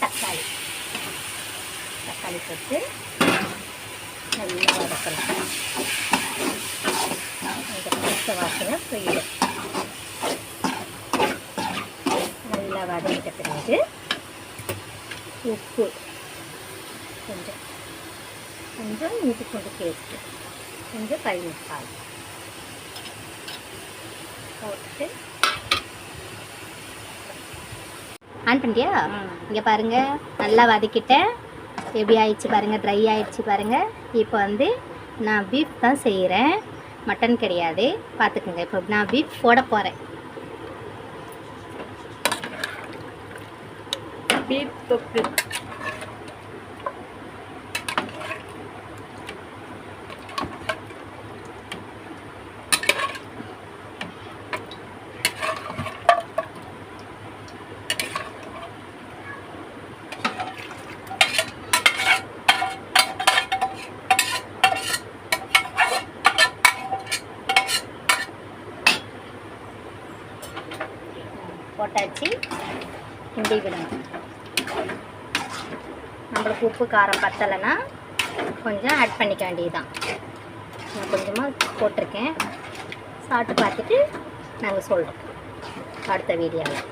தக்காளி. தக்காளி போட்டு நல்லா வதக்கலாம் இந்த பச்சை வாசனை போயிடும் நல்லா வதங்கிட்ட பிறகு உப்பு கொஞ்சம். கொஞ்சம் இஞ்சி பூண்டு பேஸ்ட்டு கொஞ்சம் கறி மசாலா போட்டு ஆன் பண்ணிட்டியா இங்கே பாருங்கள் நல்லா வதக்கிட்டேன் எப்படி ஆயிடுச்சு பாருங்கள் ட்ரை ஆயிடுச்சு பாருங்கள் இப்போ வந்து நான் பீஃப் தான் செய்கிறேன் மட்டன் கிடையாது. பார்த்துக்குங்க இப்போ நான் பீஃப் போட போகிறேன் பீஃப் தொக்கு. போட்டாச்சு. கிண்டி விடணும். நம்மளுக்கு உப்பு காரம் பத்தலைன்னா கொஞ்சம் ஆட் பண்ணிக்க வேண்டியதுதான். நான் கொஞ்சமாக போட்டிருக்கேன். சாப்பிட்டு பார்த்துட்டு நாங்கள் சொல்கிறோம் அடுத்த வீடியோவில்